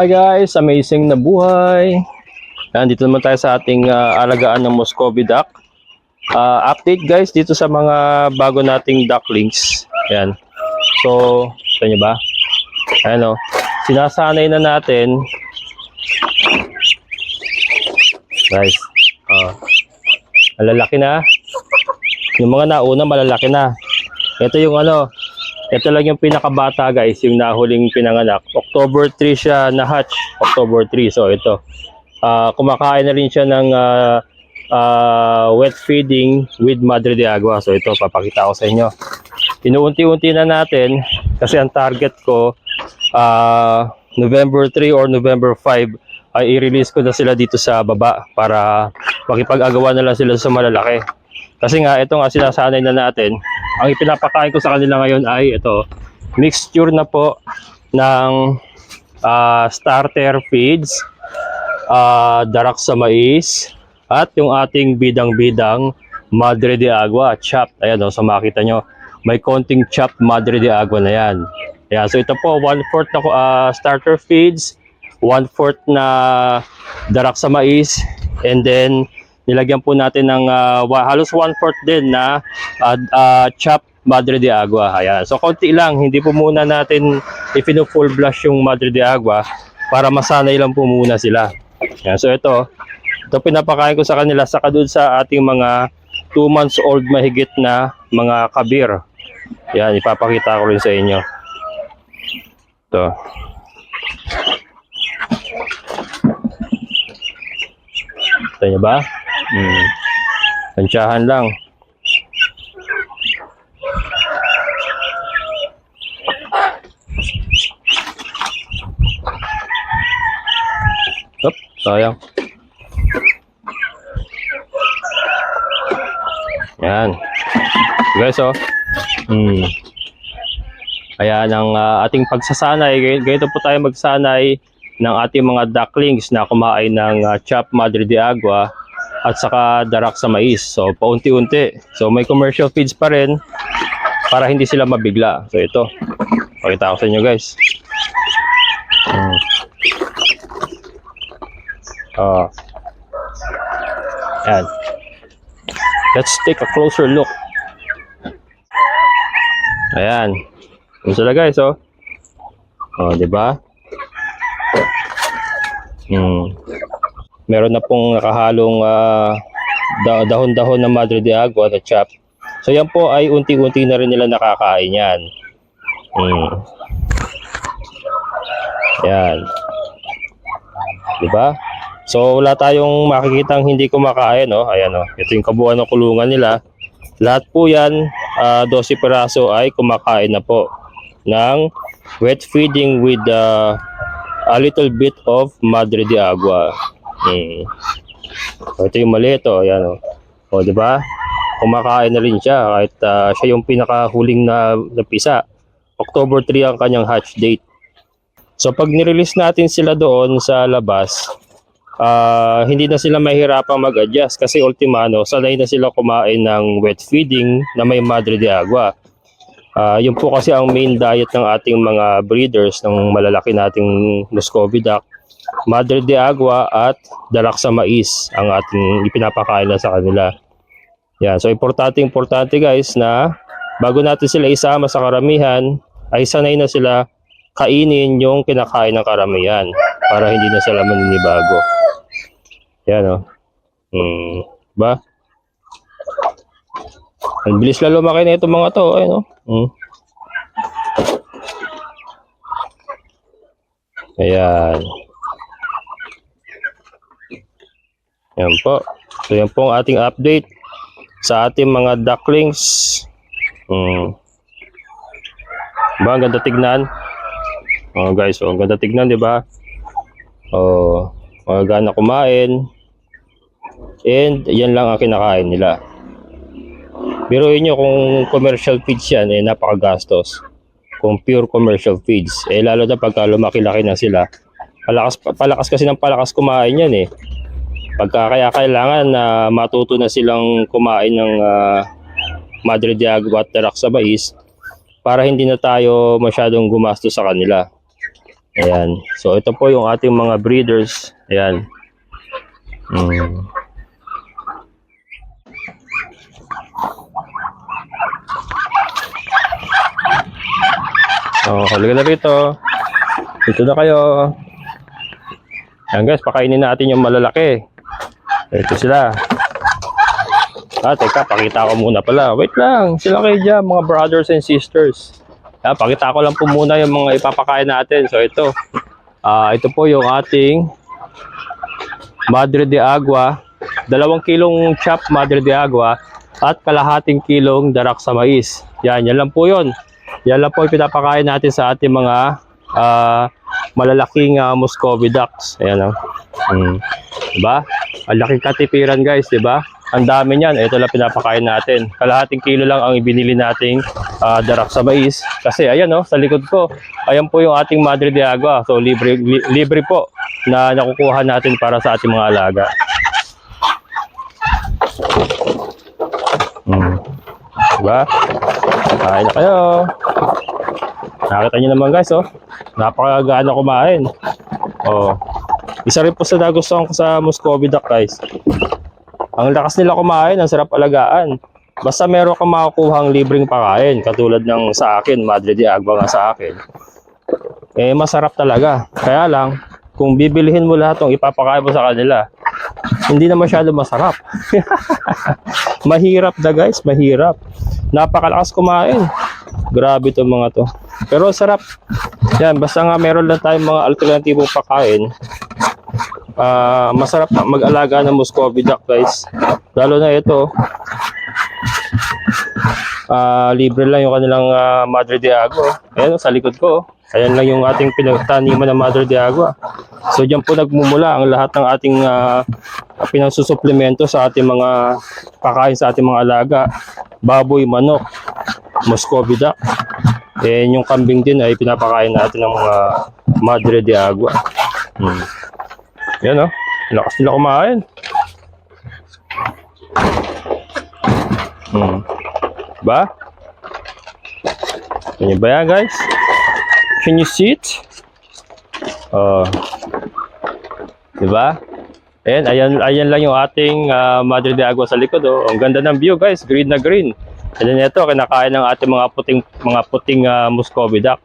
Hi guys, amazing na buhay. Yan, dito naman tayo sa ating ah, alagaan ng Muscovy duck. Ah, update guys dito sa mga bago nating ducklings. Yan. So, ito nyo ba? Ayan o. Sinasanay na natin. Guys. Oh. Malalaki na. Yung mga nauna, malalaki na. Ito yung ano, ito lang yung pinakabata guys, yung nahuling pinanganak. October 3 siya na-hatch. October 3. So ito. Ah, kumakain na rin siya ng ah, ah, wet feeding with Madre de Agua. So ito, papakita ko sa inyo. Inuunti-unti na natin kasi ang target ko ah, November 3 or November 5 ay i-release ko na sila dito sa baba para makipag-agawa na lang sila sa malalaki. Kasi nga, ito nga sinasanay na natin. Ang ipinapakain ko sa kanila ngayon ay ito, mixture na po ng ah, starter feeds, ah, darak sa mais, at yung ating bidang-bidang Madre de Agua, chopped. Ayan o, so makita nyo, may konting chopped Madre de Agua na yan. Ayan, so ito po, one-fourth na ah, starter feeds, one-fourth na darak sa mais, and then nilagyan po natin ng wa- halos one-fourth din na uh, chopped Madre de Agua. Ayan. So, konti lang. Hindi po muna natin i-full blush yung Madre de Agua para masanay lang po muna sila. Ayan. So, ito. Ito pinapakain ko sa kanila saka doon sa ating mga 2 months old mahigit na mga kabir. Yan, ipapakita ko rin sa inyo. Ito. Ito nyo ba? Hmm. Tansyahan lang. Up, sayang. Yan. Guys, oh. Hmm. Ayan ang ah, ating pagsasanay. Ganito po tayo magsanay ng ating mga ducklings na kumain ng uh, chopped madre de agua at saka darak sa mais. So, paunti-unti. So, may commercial feeds pa rin para hindi sila mabigla. So, ito. Pakita ko sa inyo, guys. Hmm. Ah. Yan. Let's take a closer look. Ayan. Yung sila guys, oh. Oh, di ba? Hmm. Meron na pong nakahalong ah, da- dahon-dahon ng Madre de Agua na chop. So yan po ay unti-unti na rin nila nakakain yan. Hmm. Yan. Di ba? So wala tayong makikitang hindi kumakain, no? Ayan, oh. Ito yung kabuuan ng kulungan nila. Lahat po yan, ah, 12 piraso ay kumakain na po ng wet feeding with ah, a little bit of Madre de Agua. Hmm. So, ito yung maliit, oh. Ayan, oh. O, di ba? Kumakain na rin siya kahit ah, siya yung pinakahuling na napisa. October 3 ang kanyang hatch date. So pag nirelease natin sila doon sa labas, ah, hindi na sila mahirapang mag-adjust kasi ultimano, sanay na sila kumain ng wet feeding na may Madre de Agua. Ah, yun po kasi ang main diet ng ating mga breeders ng malalaki nating Muscovy duck. Madre de Agua at darak sa mais ang ating ipinapakain na sa kanila. Yan. So, importante, importante guys na bago natin sila isama sa karamihan, ay sanay na sila kainin yung kinakain ng karamihan para hindi na sila maninibago. Yan o. Hmm. Ba? Ang bilis na lumaki na itong mga to. Ayun o. Hmm. Ayan. Yan po. So yan po ang ating update sa ating mga ducklings. Hmm. Ba, ang ganda tignan. Oh, guys, oh, ang ganda tignan, 'di ba? Oh, magana kumain. And yan lang ang kinakain nila. Biruin nyo kung commercial feeds yan, eh napakagastos. Kung pure commercial feeds. Eh lalo na pagka lumaki-laki na sila. Palakas, palakas kasi ng palakas kumain yan eh. Pagka kaya kailangan na matuto na silang kumain ng ah, Madre de Agua at Darak sa mais para hindi na tayo masyadong gumastos sa kanila. Ayan. So, ito po yung ating mga breeders. Ayan. Mm. Oh, halika na rito. Dito na kayo. Ayan guys, pakainin natin yung malalaki. Ito sila. Ah, teka, pakita ko muna pala. Wait lang, sila kayo dyan, mga brothers and sisters. Ah, pakita ko lang po muna yung mga ipapakain natin. So ito, ah ito po yung ating Madre de Agua. Dalawang kilong chop Madre de Agua at kalahating kilong darak sa mais. Yan, yan lang po yun. Yan lang po yung pinapakain natin sa ating mga ah, malalaking uh, Muscovy ducks. Ayan o. Hmm. Diba? Ang laking katipiran guys, diba? Ang dami niyan. Ito lang pinapakain natin. Kalahating kilo lang ang ibinili nating ah, darak sa mais. Kasi ayan oh, sa likod ko. Ayan po yung ating Madre de Agua. So libre li- libre po na nakukuha natin para sa ating mga alaga. Hmm. Diba? Kain na kayo. Nakita niyo naman guys, oh. Napakagana kumain. Oh. Isa rin po sa nagustuhan ko sa Muscovy duck, guys. Ang lakas nila kumain, ang sarap alagaan. Basta meron kang makukuhang libreng pakain, katulad ng sa akin, Madre de Agua nga sa akin. Eh, masarap talaga. Kaya lang, kung bibilihin mo lahat ng ipapakain mo sa kanila, hindi na masyado masarap. mahirap na guys, mahirap. Napakalakas kumain. Grabe itong mga to. Pero sarap. Yan, basta nga meron lang tayong mga alternatibong pakain. Ah, masarap na mag-alaga ng Muscovy duck guys. Lalo na ito. Ah, libre lang yung kanilang ah, Madre de Agua. Ayan, sa likod ko. Ayan lang yung ating pinagtaniman ng Madre de Agua. So diyan po nagmumula ang lahat ng ating uh, pinagsusuplemento sa ating mga pakain sa ating mga alaga. Baboy, manok, Muscovy duck. And yung kambing din ay pinapakain natin ng mga Madre de Agua. Hmm. Yan oh. Lakas nila kumain. Hmm. Ba? Yan ba yan guys? Can you see it? Oh. Diba? Ayan, ayan, ayan lang yung ating ah, Madre de Agua sa likod. Oh. Ang ganda ng view guys, green na green. And then ito, kinakain ng ating mga puting, mga puting ah, Muscovy duck.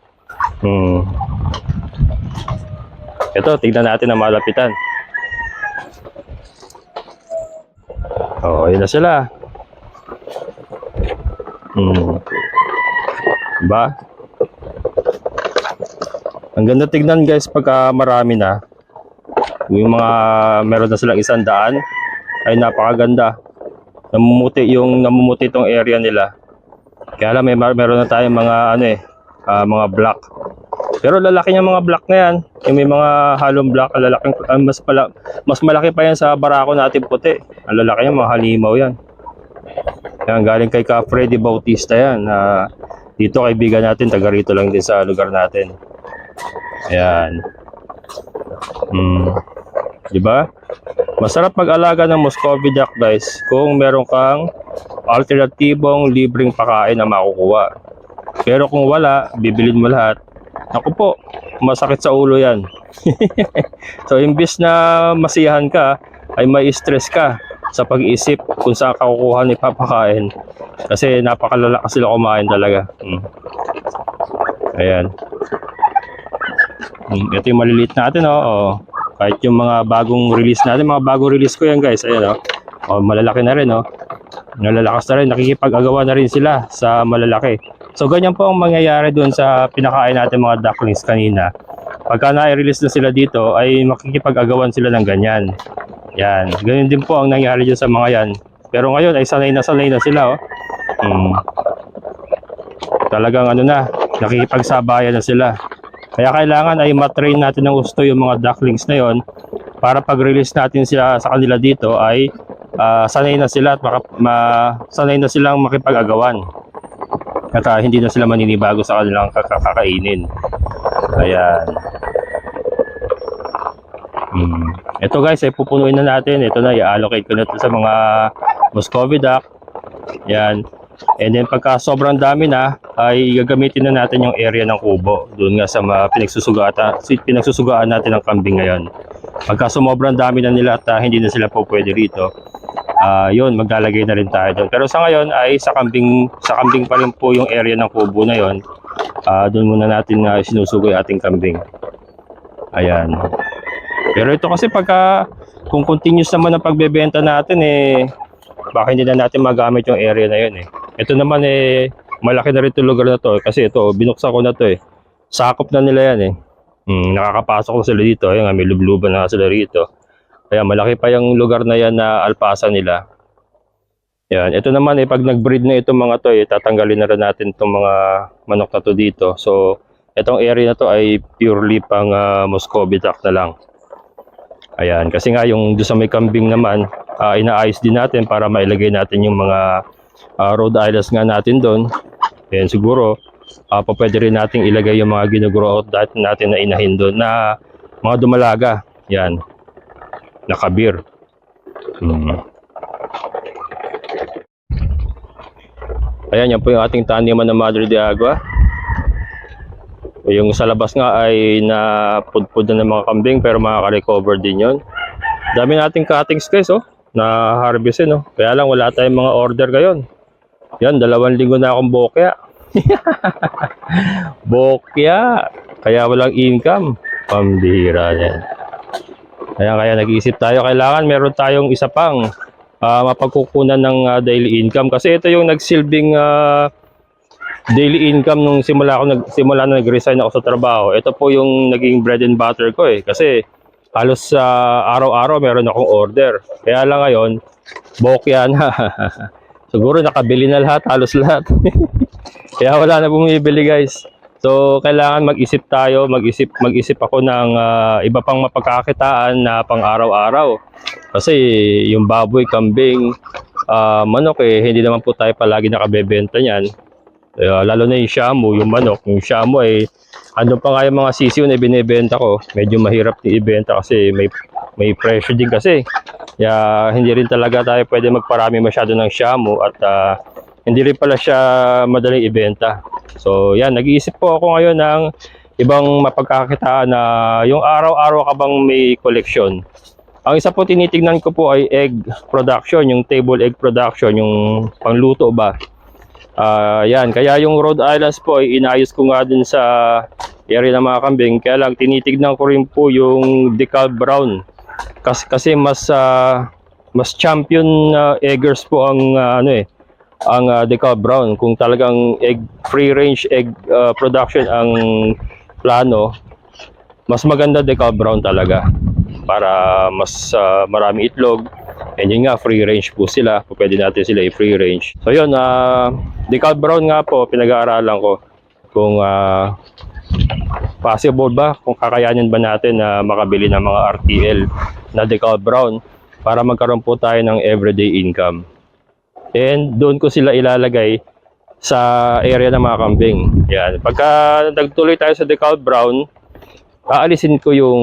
Hmm. Ito, tignan natin ang malapitan. Oh, ayun na sila. Hmm. Diba? Ang ganda tignan guys pagka marami na. Yung mga meron na silang isang daan ay napakaganda. Namumuti yung namumuti itong area nila. Kaya lang may meron na tayong mga ano eh, ah, mga block. Pero lalaki niya mga block na yan. Yung may mga halong block, ang lalaking, ah, mas, pala, mas malaki pa yan sa barako natin puti. Ang lalaki niya, mga halimaw yan. Yan, galing kay Ka Freddy Bautista yan. na dito kaibigan natin, taga rito lang din sa lugar natin. Ayan. Hmm. Di ba? Masarap mag-alaga ng Muscovy duck guys kung meron kang alternatibong libreng pakain na makukuha. Pero kung wala, bibilin mo lahat. Ako po, masakit sa ulo yan. so, imbis na masiyahan ka, ay may stress ka sa pag-iisip kung saan ka kukuha ni papakain. Kasi napakalalakas sila kumain talaga. Mm. Ayan. Mm, ito yung maliliit natin, oh. oh. Kahit yung mga bagong release natin, mga bagong release ko yan, guys. Ayan, oh. oh malalaki na rin, oh. Nalalakas na rin. Nakikipag-agawa na rin sila sa malalaki. So, ganyan po ang mangyayari doon sa pinakain natin mga ducklings kanina. Pagka na-release na sila dito, ay makikipag-agawan sila ng ganyan. Yan. Ganyan din po ang nangyari dyan sa mga yan. Pero ngayon ay sanay na sanay na sila, oh. Hmm. Talagang ano na, nakikipagsabayan na sila. Kaya kailangan ay matrain natin ng gusto yung mga ducklings na yon para pag-release natin sila sa kanila dito ay ah, sanay na sila at maka, ma, sanay na silang makipag-agawan. At ah, hindi na sila maninibago sa kanilang kakakainin. Ayan. Hmm. Ito guys, ay pupunuin na natin. Ito na, i-allocate ko na ito sa mga Muscovy duck. Yan. And then pagka sobrang dami na, ay gagamitin na natin yung area ng kubo. Doon nga sa mga pinagsusugata, si- pinagsusugaan natin ng kambing ngayon. Pagka sumobrang dami na nila at ah, hindi na sila po pwede rito, ah yun, maglalagay na rin tayo doon. Pero sa ngayon ay sa kambing, sa kambing pa rin po yung area ng kubo na yon. Ah doon muna natin na sinusugo yung ating kambing. Ayan. Pero ito kasi pagka kung continuous naman ang pagbebenta natin eh baka hindi na natin magamit yung area na yun eh. Ito naman eh malaki na rin itong lugar na to eh. kasi ito binuksan ko na to eh. Sakop na nila yan eh. Hmm, nakakapasok na sila dito. Ayun nga, may lubluban na sila rito. Kaya malaki pa yung lugar na yan na alpasa nila. Yan. Ito naman eh, pag nag-breed na itong mga to eh, tatanggalin na rin natin itong mga manok na to dito. So, itong area na to ay purely pang uh, Muscovy duck na lang. Ayan, kasi nga yung doon sa may kambing naman, ah, inaayos din natin para mailagay natin yung mga ah, Rhode Islands nga natin doon. Ayan, siguro, uh, pwede rin natin ilagay yung mga ginugrow out natin na inahin doon na mga dumalaga. Yan, nakabir. Hmm. Ayan, yan po yung ating taniman ng Madre de Agua. Yung sa labas nga ay napudpud na ng mga kambing pero makaka-recover din yon. Dami nating cuttings guys oh, na harvestin oh. Kaya lang wala tayong mga order ngayon. Yan, dalawang linggo na akong bokya. bokya. Kaya walang income. Pambihira yan. Kaya kaya nag-iisip tayo, kailangan meron tayong isa pang ah, mapagkukunan ng ah, daily income. Kasi ito yung nagsilbing ah, daily income nung simula ako nag simula na nag-resign ako sa trabaho. Ito po yung naging bread and butter ko eh kasi halos sa araw-araw meron akong order. Kaya lang ngayon bokya na. Siguro nakabili na lahat, halos lahat. Kaya wala na bumibili guys. So kailangan mag-isip tayo, mag-isip mag-isip ako ng ah, iba pang mapagkakitaan na pang araw-araw. Kasi yung baboy, kambing, ah, manok eh hindi naman po tayo palagi nakabebenta niyan. Kaya lalo na yung shamu, yung manok. Yung shamu ay ano pa nga yung mga sisiw na binebenta ko. Medyo mahirap din ibenta kasi may may pressure din kasi. Kaya hindi rin talaga tayo pwede magparami masyado ng shamu at ah, hindi rin pala siya madaling ibenta. So yan, nag-iisip po ako ngayon ng ibang mapagkakitaan na yung araw-araw ka bang may collection. Ang isa po tinitingnan ko po ay egg production, yung table egg production, yung pangluto ba. Ah, yan. Kaya yung Rhode Islands po ay inayos ko nga dun sa area ng mga kambing. Kaya lang tinitignan ko rin po yung decal brown. Kasi, kasi mas ah, mas champion na eggers po ang ah, ano eh ang ah, decal brown. Kung talagang egg free range egg ah, production ang plano, mas maganda decal brown talaga para mas ah, marami itlog. And yun nga, free range po sila. Pwede natin sila i-free range. So yun, ah decal brown nga po, pinag-aaralan ko kung ah, possible ba, kung kakayanin ba natin na makabili ng mga RTL na decal brown para magkaroon po tayo ng everyday income. And doon ko sila ilalagay sa area ng mga kambing. Yan. Pagka nagtuloy tayo sa decal brown, aalisin ko yung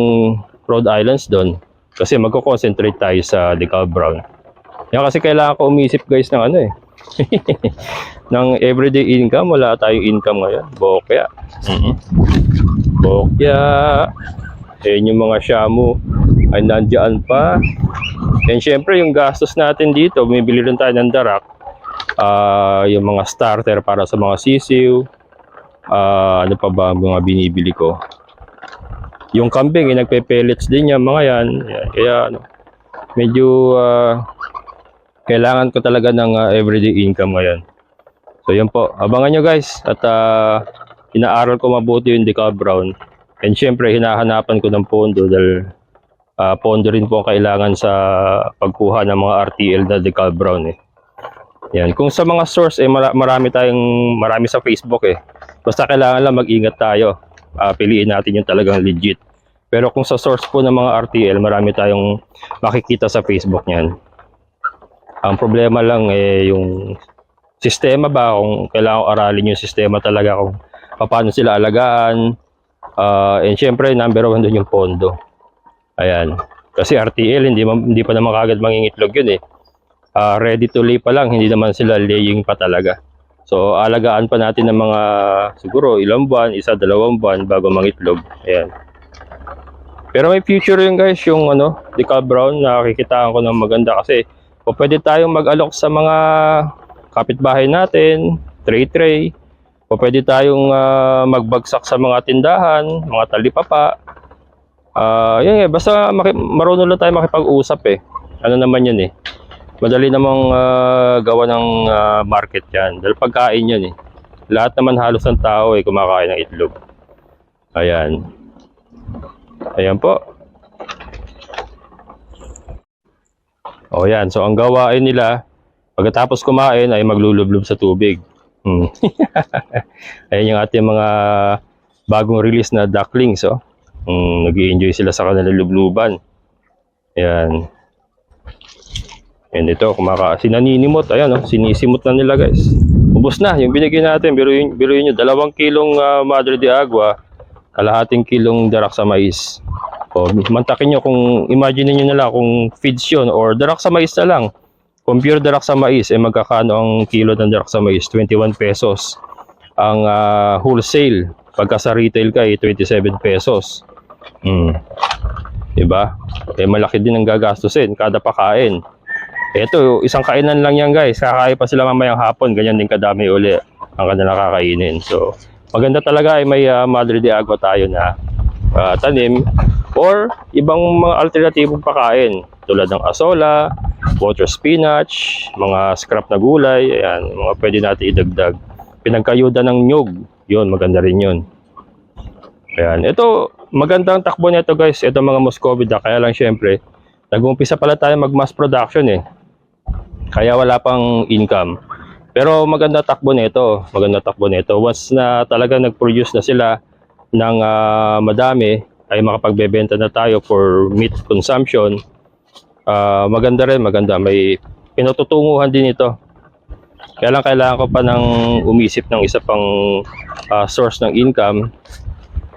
Rhode Islands doon. Kasi magko-concentrate tayo sa decal brown. Yan kasi kailangan ko umisip guys ng ano eh. ng everyday income. Wala tayong income ngayon. Bokya. Mhm. Bokya. Ayan yung mga shamu ay nandiyan pa. And syempre yung gastos natin dito, bumibili rin tayo ng darak. Ah, yung mga starter para sa mga sisiw. Ah, ano pa ba mga binibili ko? Yung kambing, eh, nagpe-pellets din yan, mga yan. Kaya ano, medyo ah, kailangan ko talaga ng ah, everyday income ngayon. So yun po, abangan nyo guys. At ah, inaaral ko mabuti yung decal brown. And syempre, hinahanapan ko ng pondo dahil ah, pondo rin po ang kailangan sa pagkuha ng mga RTL na decal brown eh. Yan. Kung sa mga source, eh, mara- marami tayong, marami sa Facebook eh. Basta kailangan lang mag-ingat tayo. Ah, piliin natin yung talagang legit. Pero kung sa source po ng mga RTL, marami tayong makikita sa Facebook niyan. Ang problema lang eh yung sistema ba, kung kailangan aralin yung sistema talaga kung paano sila alagaan. Ah, and syempre, number one doon yung pondo. Ayan. Kasi RTL, hindi, hindi pa naman kagad mangingitlog yun eh. ah, ready to lay pa lang, hindi naman sila laying pa talaga. So, alagaan pa natin ng mga siguro ilang buwan, isa, dalawang buwan bago mangitlog. Ayan. Pero may future yun guys, yung ano, decal brown, nakikitaan ko ng maganda kasi o pwede tayong mag-alok sa mga kapitbahay natin, tray-tray, o pwede tayong ah, magbagsak sa mga tindahan, mga talipapa. Ah, yun eh, basta marunong lang tayo makipag-usap eh. Ano naman yun eh. Madali namang ah, gawa ng ah, market yan. Dahil pagkain yun eh. Lahat naman halos ng tao eh kumakain ng itlog. Ayan. Ayan po. O yan. So ang gawain nila, pagkatapos kumain ay maglulublob sa tubig. Hmm. Ayan yung ating mga bagong release na ducklings. Oh. Mm, nag enjoy sila sa kanilang lubluban. Ayan. Ayan ito, kumaka sinaninimot. Ayan, oh, sinisimot na nila guys. Ubus na, yung binigay natin. Biruin, biruin nyo, dalawang kilong ah, Madre de Agua, kalahating kilong darak sa mais. O, mantakin nyo kung, imagine nyo na lang kung feeds yun or darak sa mais na lang. Kung pure darak sa mais, eh magkakano ang kilo ng darak sa mais? 21 pesos. Ang ah, wholesale, pagka sa retail ka, eh, 27 pesos. Mm. Diba? Eh malaki din ang gagastusin kada pakain. Ito, isang kainan lang yan guys. Kakain pa sila mamayang hapon. Ganyan din kadami uli ang kanilang kakainin. So, maganda talaga ay may ah, Madre de Agua tayo na ah, tanim or ibang mga alternatibong pakain tulad ng asola, water spinach, mga scrap na gulay, ayan, mga pwede natin idagdag. Pinagkayuda ng nyug, yun, maganda rin yun. Ayan, ito, magandang takbo nito guys, ito mga Muscovida, kaya lang syempre, nag-umpisa pala tayo mag-mass production eh. Kaya wala pang income. Pero maganda takbo nito, maganda takbo nito. Once na talaga nag-produce na sila ng ah, madami, ay makapagbebenta na tayo for meat consumption. Ah, maganda rin, maganda. May pinututunguhan din ito. Kaya lang kailangan ko pa ng umisip ng isa pang ah, source ng income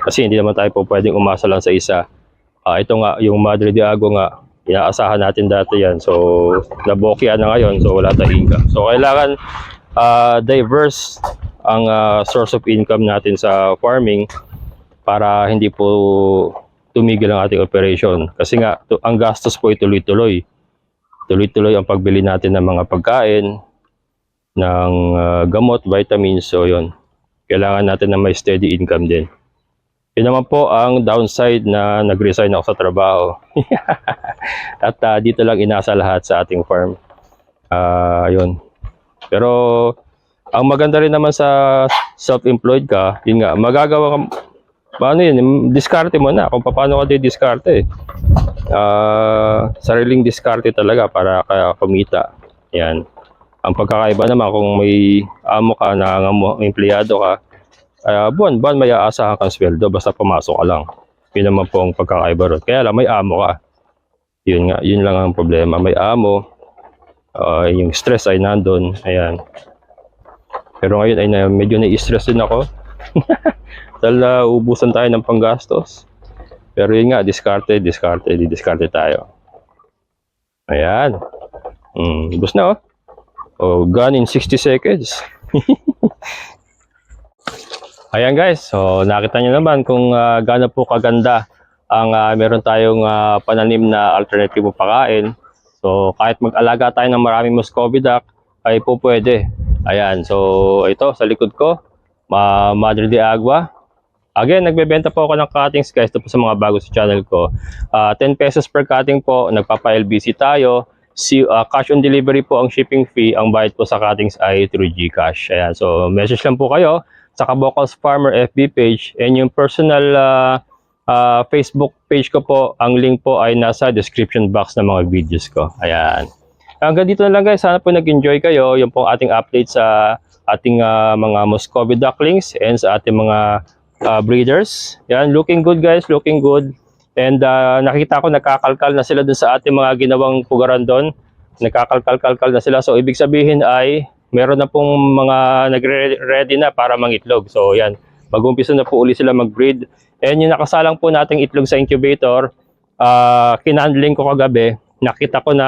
kasi hindi naman tayo po pwedeng umasa lang sa isa. Ah, ito nga, yung Madre de nga, inaasahan natin dati yan. So, nabokya na ngayon, so wala tayong income. So, kailangan ah, diverse ang ah, source of income natin sa farming para hindi po tumigil ang ating operation. Kasi nga, to, ang gastos po ay tuloy-tuloy. Tuloy-tuloy ang pagbili natin ng mga pagkain, ng ah, gamot, vitamins, so yun. Kailangan natin na may steady income din. Yun naman po ang downside na nag-resign ako sa trabaho. At ah, dito lang inasa lahat sa ating farm. Ah, yun. Pero ang maganda rin naman sa self-employed ka, yun nga, magagawa ka, paano yun, diskarte mo na kung paano ka diskarte. Ah, sariling diskarte talaga para kaya kumita. Yan. Ang pagkakaiba naman kung may amo ka, nangangamo, empleyado ka, kaya buwan-buwan may aasahan kang sweldo basta pumasok ka lang. Yun naman po ang pagkakaiba ron. Kaya lang may amo ka. Yun nga, yun lang ang problema. May amo, ah, yung stress ay nandun. Ayan. Pero ngayon ay medyo na-stress din ako. Dahil na ubusan tayo ng panggastos. Pero yun nga, diskarte, diskarte, diskarte tayo. Ayan. Mm, ubos na oh. Oh, gone in 60 seconds. Ayan guys, so nakita nyo naman kung uh, gaano po kaganda ang ah, meron tayong ah, pananim na alternative pakain. So kahit mag-alaga tayo ng maraming Muscovy duck, ay po pwede. Ayan, so ito sa likod ko, ma Madre de Agua. Again, nagbebenta po ako ng cuttings guys, po sa mga bago sa channel ko. Ah, 10 pesos per cutting po, nagpapa-LBC tayo. Si, ah, cash on delivery po ang shipping fee, ang bayad po sa cuttings ay through GCash. Ayan, so message lang po kayo sa Kabocals Farmer FB page and yung personal ah, ah, Facebook page ko po, ang link po ay nasa description box ng mga videos ko. Ayan. Hanggang dito na lang guys, sana po nag-enjoy kayo. Yung po ating update sa ating ah, mga Muscovy ducklings and sa ating mga ah, breeders. Yan, looking good guys, looking good. And ah, nakita ko nagkakalkal na sila dun sa ating mga ginawang pugaran doon. Nagkakalkal-kalkal na sila. So ibig sabihin ay meron na pong mga nagre-ready na para mangitlog. So yan, mag-umpisa na po uli sila mag-breed. And yung nakasalang po nating itlog sa incubator, ah kinandling ko kagabi, nakita ko na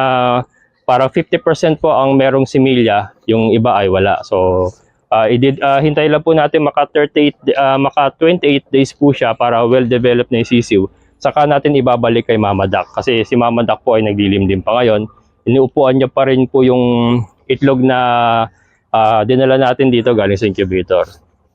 parang 50% po ang merong similya, yung iba ay wala. So, uh, i-did, uh, hintay lang po natin maka 38 uh, maka 28 days po siya para well developed na yung sisiw. Saka natin ibabalik kay Mama Duck kasi si Mama Duck po ay naglilim din pa ngayon. Iniupuan niya pa rin po yung itlog na uh, dinala natin dito galing sa incubator.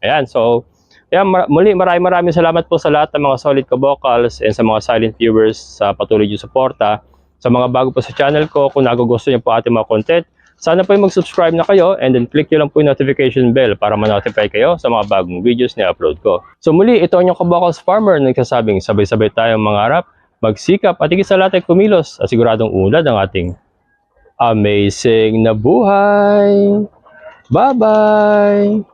Ayan, so Ayan, mar- muli maraming maraming salamat po sa lahat ng mga solid kabokals and sa mga silent viewers sa patuloy niyo suporta. Sa mga bago po sa channel ko, kung nagugusto niyo po ating mga content, sana po yung mag-subscribe na kayo and then click nyo lang po yung notification bell para ma-notify kayo sa mga bagong videos na upload ko. So muli, ito ang yung kabokals farmer na nagsasabing sabay-sabay tayong mangarap, magsikap at higit sa lahat ay kumilos at siguradong unad ang ating amazing na buhay. Bye-bye!